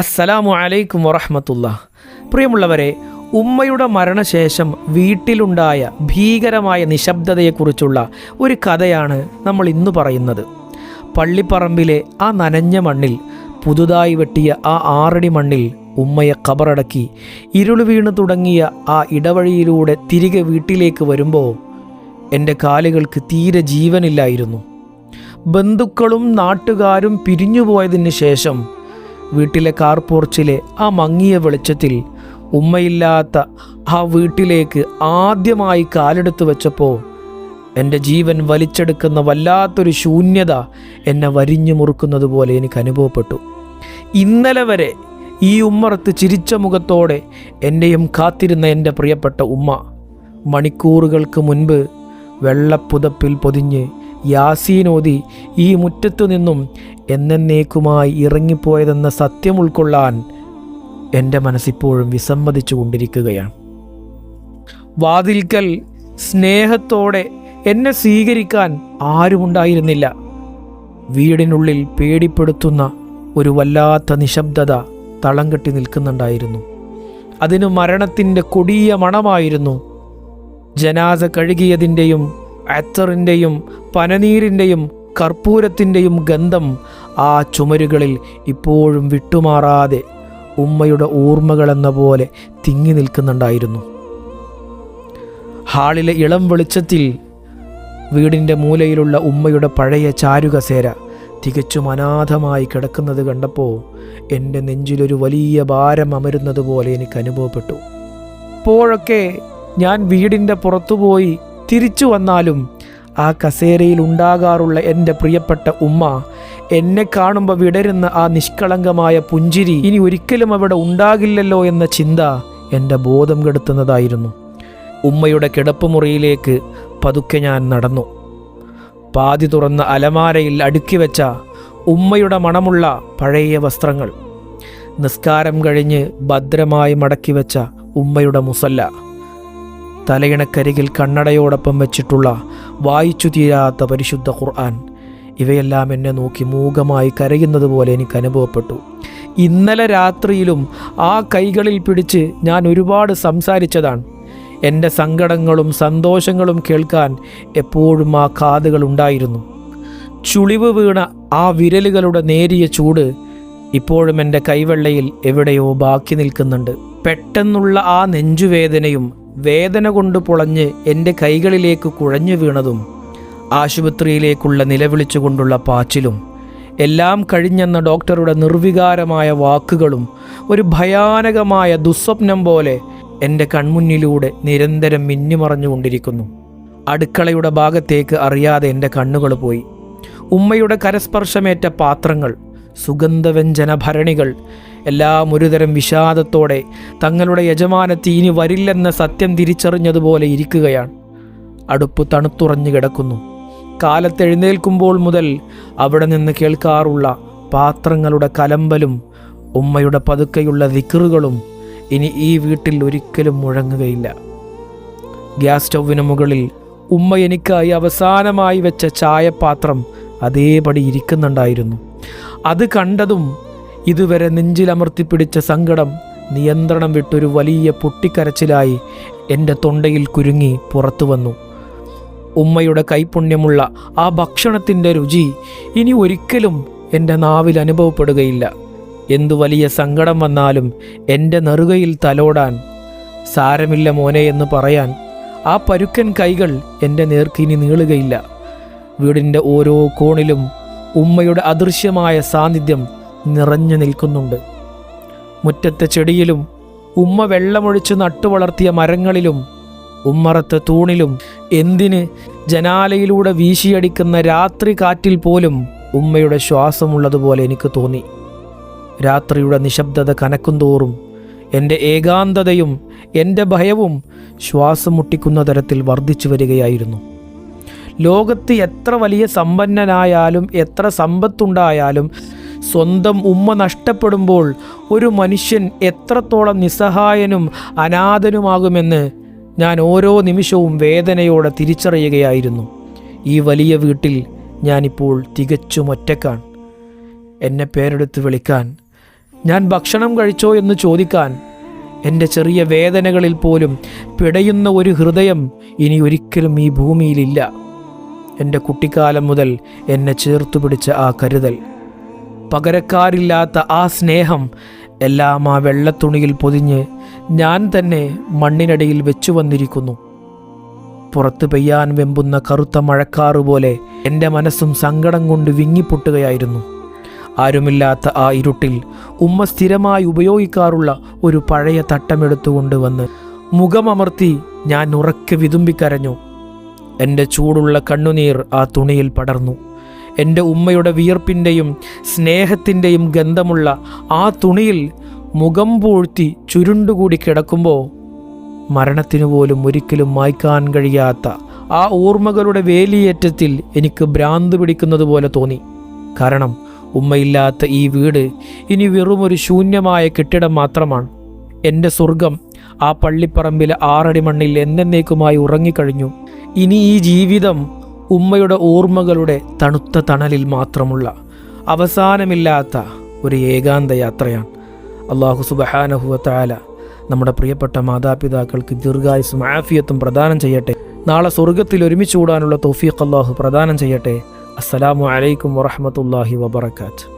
അസ്സലാമു അലൈക്കും വറഹമത്തുള്ള. പ്രിയമുള്ളവരെ ഉമ്മയുടെ മരണശേഷം വീട്ടിലുണ്ടായ ഭീകരമായ നിശബ്ദതയെക്കുറിച്ചുള്ള ഒരു കഥയാണ് നമ്മൾ ഇന്ന് പറയുന്നത്. പള്ളിപ്പറമ്പിലെ ആ നനഞ്ഞ മണ്ണിൽ പുതുതായി വെട്ടിയ ആ ആറടി മണ്ണിൽ ഉമ്മയെ കബറടക്കി ഇരുളുവീണ് തുടങ്ങിയ ആ ഇടവഴിയിലൂടെ തിരികെ വീട്ടിലേക്ക് വരുമ്പോൾ എന്റെ കാലുകൾക്ക് തീരെ ജീവനില്ലായിരുന്നു. ബന്ധുക്കളും നാട്ടുകാരും പിരിഞ്ഞുപോയതിന് ശേഷം വീട്ടിലെ കാർ പോർച്ചിലെ ആ മങ്ങിയ വെളിച്ചത്തിൽ ഉമ്മയില്ലാത്ത ആ വീട്ടിലേക്ക് ആദ്യമായി കാലെടുത്ത് വെച്ചപ്പോൾ എന്റെ ജീവൻ വലിച്ചെടുക്കുന്ന വല്ലാത്തൊരു ശൂന്യത എന്നെ വരിഞ്ഞു മുറുക്കുന്നത് പോലെ എനിക്ക് അനുഭവപ്പെട്ടു. ഇന്നലെ വരെ ഈ ഉമ്മറത്ത് ചിരിച്ച മുഖത്തോടെ എന്നെയും കാത്തിരുന്ന എന്റെ പ്രിയപ്പെട്ട ഉമ്മ മണിക്കൂറുകൾക്ക് മുൻപ് വെള്ളപ്പുതപ്പിൽ പൊതിഞ്ഞ് യാസീനോതി ഈ മുറ്റത്തു നിന്നും എന്നേക്കുമായി ഇറങ്ങിപ്പോയതെന്ന സത്യം ഉൾക്കൊള്ളാൻ എന്റെ മനസ്സിപ്പോഴും വിസമ്മതിച്ചു കൊണ്ടിരിക്കുകയാണ് വാതിൽക്കൽ സ്നേഹത്തോടെ എന്നെ സ്വീകരിക്കാൻ ആരുമുണ്ടായിരുന്നില്ല. വീടിനുള്ളിൽ പേടിപ്പെടുത്തുന്ന ഒരു വല്ലാത്ത നിശബ്ദത തളം കെട്ടി നിൽക്കുന്നുണ്ടായിരുന്നു. അതിന് മരണത്തിന്റെ കൊടിയ മണമായിരുന്നു. ജനാസ കഴുകിയതിന്റെയും അത്തറിന്റെയും പനനീരിന്റെയും കർപ്പൂരത്തിന്റെയും ഗന്ധം ആ ചുമരുകളിൽ ഇപ്പോഴും വിട്ടുമാറാതെ ഉമ്മയുടെ ഓർമ്മകളെന്ന പോലെ തിങ്ങി നിൽക്കുന്നുണ്ടായിരുന്നു. ഹാളിലെ ഇളം വെളിച്ചത്തിൽ വീടിന്റെ മൂലയിലുള്ള ഉമ്മയുടെ പഴയ ചാരുകസേര തികച്ചും അനാഥമായി കിടക്കുന്നത് കണ്ടപ്പോൾ എന്റെ നെഞ്ചിലൊരു വലിയ ഭാരം അമരുന്നത് പോലെ എനിക്ക് അനുഭവപ്പെട്ടു. അപ്പോഴൊക്കെ ഞാൻ വീടിന്റെ പുറത്തുപോയി തിരിച്ചു വന്നാലും ആ കസേരയിൽ ഉണ്ടാകാറുള്ള എന്റെ പ്രിയപ്പെട്ട ഉമ്മ എന്നെ കാണുമ്പോൾ വിടരുന്ന ആ നിഷ്കളങ്കമായ പുഞ്ചിരി ഇനി ഒരിക്കലും അവിടെ ഉണ്ടാകില്ലല്ലോ എന്ന ചിന്ത എന്റെ ബോധം കെടുത്തുന്നതായിരുന്നു. ഉമ്മയുടെ കിടപ്പുമുറിയിലേക്ക് പതുക്കെ ഞാൻ നടന്നു. പാതി തുറന്ന അലമാരയിൽ അടുക്കി വെച്ച ഉമ്മയുടെ മണമുള്ള പഴയ വസ്ത്രങ്ങൾ. നിസ്കാരം കഴിഞ്ഞ് ഭദ്രമായി മടക്കി വെച്ച ഉമ്മയുടെ മുസല്ല. തലയിണക്കരികിൽ കണ്ണടയോടൊപ്പം വെച്ചിട്ടുള്ള വായിച്ചു തീരാത്ത പരിശുദ്ധ ഖുർആൻ. ഇവയെല്ലാം എന്നെ നോക്കി മൂകമായി കരയുന്നത് പോലെ എനിക്ക് അനുഭവപ്പെട്ടു. ഇന്നലെ രാത്രിയിലും ആ കൈകളിൽ പിടിച്ച് ഞാൻ ഒരുപാട് സംസാരിച്ചതാണ്. എന്റെ സങ്കടങ്ങളും സന്തോഷങ്ങളും കേൾക്കാൻ എപ്പോഴും ആ കാതുകൾ ഉണ്ടായിരുന്നു. ചുളിവ് വീണ ആ വിരലുകളുടെ നേരിയ ചൂട് ഇപ്പോഴും എന്റെ കൈവെള്ളയിൽ എവിടെയോ ബാക്കി നിൽക്കുന്നുണ്ട്. പെട്ടെന്നുള്ള ആ നെഞ്ചുവേദനയും വേദന കൊണ്ട് പൊളഞ്ഞ് എന്റെ കൈകളിലേക്ക് കുഴഞ്ഞു വീണതും ആശുപത്രിയിലേക്കുള്ള നിലവിളിച്ചുകൊണ്ടുള്ള പാച്ചിലും എല്ലാം കഴിഞ്ഞെന്ന ഡോക്ടറുടെ നിർവികാരമായ വാക്കുകളും ഒരു ഭയാനകമായ ദുസ്വപ്നം പോലെ എന്റെ കൺമുന്നിലൂടെ നിരന്തരം മിന്നിമറഞ്ഞുകൊണ്ടിരിക്കുന്നു. അടുക്കളയുടെ ഭാഗത്തേക്ക് അറിയാതെ എന്റെ കണ്ണുകൾ പോയി. ഉമ്മയുടെ കരസ്പർശമേറ്റ പാത്രങ്ങൾ സുഗന്ധവ്യഞ്ജന ഭരണികൾ എല്ലാം ഒരുതരം വിഷാദത്തോടെ തങ്ങളുടെ യജമാനത്തി ഇനി വരില്ലെന്ന സത്യം തിരിച്ചറിഞ്ഞതുപോലെ ഇരിക്കുകയാണ്. അടുപ്പ് തണുത്തുറഞ്ഞു കിടക്കുന്നു. കാലത്തെഴുന്നേൽക്കുമ്പോൾ മുതൽ അവിടെ നിന്ന് കേൾക്കാറുള്ള പാത്രങ്ങളുടെ കലമ്പലും ഉമ്മയുടെ പതുക്കെയുള്ള വിക്കറുകളും ഇനി ഈ വീട്ടിൽ ഒരിക്കലും മുഴങ്ങുകയില്ല. ഗ്യാസ് സ്റ്റൗവിന് മുകളിൽ ഉമ്മ എനിക്കായി അവസാനമായി വെച്ച ചായപാത്രം അതേപടി ഇരിക്കുന്നുണ്ടായിരുന്നു. അത് കണ്ടതും ഇതുവരെ നെഞ്ചിലമർത്തിപ്പിടിച്ച സങ്കടം നിയന്ത്രണം വിട്ടൊരു വലിയ പൊട്ടിക്കരച്ചിലായി എന്റെ തൊണ്ടയിൽ കുരുങ്ങി പുറത്തു വന്നു. ഉമ്മയുടെ കൈപുണ്യമുള്ള ആ ഭക്ഷണത്തിന്റെ രുചി ഇനി ഒരിക്കലും എന്റെ നാവിൽ അനുഭവപ്പെടുകയില്ല. എന്തു വലിയ സങ്കടം വന്നാലും എന്റെ നെറുകയിൽ തലോടാൻ സാരമില്ല മോനെ എന്ന് പറയാൻ ആ പരുക്കൻ കൈകൾ എന്റെ നേർക്കിനി നീളുകയില്ല. വീടിന്റെ ഓരോ കോണിലും ഉമ്മയുടെ അദൃശ്യമായ സാന്നിധ്യം നിറഞ്ഞു നിൽക്കുന്നുണ്ട്. മുറ്റത്തെ ചെടിയിലും ഉമ്മ വെള്ളമൊഴിച്ച് നട്ടുവളർത്തിയ മരങ്ങളിലും ഉമ്മറത്തെ തൂണിലും എന്തിന് ജനാലയിലൂടെ വീശിയടിക്കുന്ന രാത്രി കാറ്റിൽ പോലും ഉമ്മയുടെ ശ്വാസമുള്ളതുപോലെ എനിക്ക് തോന്നി. രാത്രിയുടെ നിശബ്ദത കനക്കുന്തോറും എന്റെ ഏകാന്തതയും എന്റെ ഭയവും ശ്വാസം മുട്ടിക്കുന്ന തരത്തിൽ വർദ്ധിച്ചു വരികയായിരുന്നു. ലോകത്ത് എത്ര വലിയ സമ്പന്നനായാലും എത്ര സമ്പത്തുണ്ടായാലും സ്വന്തം ഉമ്മ നഷ്ടപ്പെടുമ്പോൾ ഒരു മനുഷ്യൻ എത്രത്തോളം നിസ്സഹായനും അനാഥനുമാകുമെന്ന് ഞാൻ ഓരോ നിമിഷവും വേദനയോടെ തിരിച്ചറിയുകയായിരുന്നു. ഈ വലിയ വീട്ടിൽ ഞാനിപ്പോൾ തികച്ചും ഒറ്റക്കാണ്. എന്നെ പേരെടുത്ത് വിളിക്കാൻ ഞാൻ ഭക്ഷണം കഴിച്ചോ എന്ന് ചോദിക്കാൻ എന്റെ ചെറിയ വേദനകളിൽ പോലും പിടയുന്ന ഒരു ഹൃദയം ഇനി ഒരിക്കലും ഈ ഭൂമിയിലില്ല. എന്റെ കുട്ടിക്കാലം മുതൽ എന്നെ ചേർത്തു പിടിച്ച ആ കരുതൽ പകരക്കാരില്ലാത്ത ആ സ്നേഹം എല്ലാം ആ വെള്ളത്തുണിയിൽ പൊതിഞ്ഞ് ഞാൻ തന്നെ മണ്ണിനടിയിൽ വെച്ചു വന്നിരിക്കുന്നു. പുറത്ത് പെയ്യാൻ വെമ്പുന്ന കറുത്ത മഴക്കാറ് പോലെ എന്റെ മനസ്സും സങ്കടം കൊണ്ട് വിങ്ങിപ്പൊട്ടുകയായിരുന്നു. ആരുമില്ലാത്ത ആ ഇരുട്ടിൽ ഉമ്മ സ്ഥിരമായി ഉപയോഗിക്കാറുള്ള ഒരു പഴയ തട്ടമെടുത്തുകൊണ്ട് വന്ന് മുഖമമർത്തി ഞാൻ ഉറക്കെ വിതുമ്പിക്കരഞ്ഞു. എന്റെ ചൂടുള്ള കണ്ണുനീർ ആ തുണിയിൽ പടർന്നു. എന്റെ ഉമ്മയുടെ വിയർപ്പിന്റെയും സ്നേഹത്തിന്റെയും ഗന്ധമുള്ള ആ തുണിയിൽ മുഖം പൂഴ്ത്തി ചുരുണ്ടുകൂടി കിടക്കുമ്പോൾ മരണത്തിനു പോലും ഒരിക്കലും മായ്ക്കാൻ കഴിയാത്ത ആ ഓർമ്മകളുടെ വേലിയേറ്റത്തിൽ എനിക്ക് ഭ്രാന്ത് പിടിക്കുന്നത് പോലെ തോന്നി. കാരണം ഉമ്മയില്ലാത്ത ഈ വീട് ഇനി വെറുമൊരു ശൂന്യമായ കെട്ടിടം മാത്രമാണ്. എന്റെ സ്വർഗം ആ പള്ളിപ്പറമ്പിലെ ആറടി മണ്ണിൽ എന്നേക്കുമായി ഉറങ്ങിക്കഴിഞ്ഞു. ഇനി ഈ ജീവിതം ഉമ്മയുടെ ഓർമ്മകളുടെ തണുത്ത തണലിൽ മാത്രമുള്ള അവസാനമില്ലാത്ത ഒരു ഏകാന്ത യാത്രയാണ്. അള്ളാഹു സുബഹാനഹുവത്തായ നമ്മുടെ പ്രിയപ്പെട്ട മാതാപിതാക്കൾക്ക് ദീർഘായുസും ആഫിയത്തും പ്രദാനം ചെയ്യട്ടെ. നാളെ സ്വർഗത്തിൽ ഒരുമിച്ച് കൂടാനുള്ള തൗഫീഖ് അള്ളാഹു പ്രദാനം ചെയ്യട്ടെ. അസ്സലാമു അലൈക്കും വറഹമത്തല്ലാഹി വബർക്കാത്ത്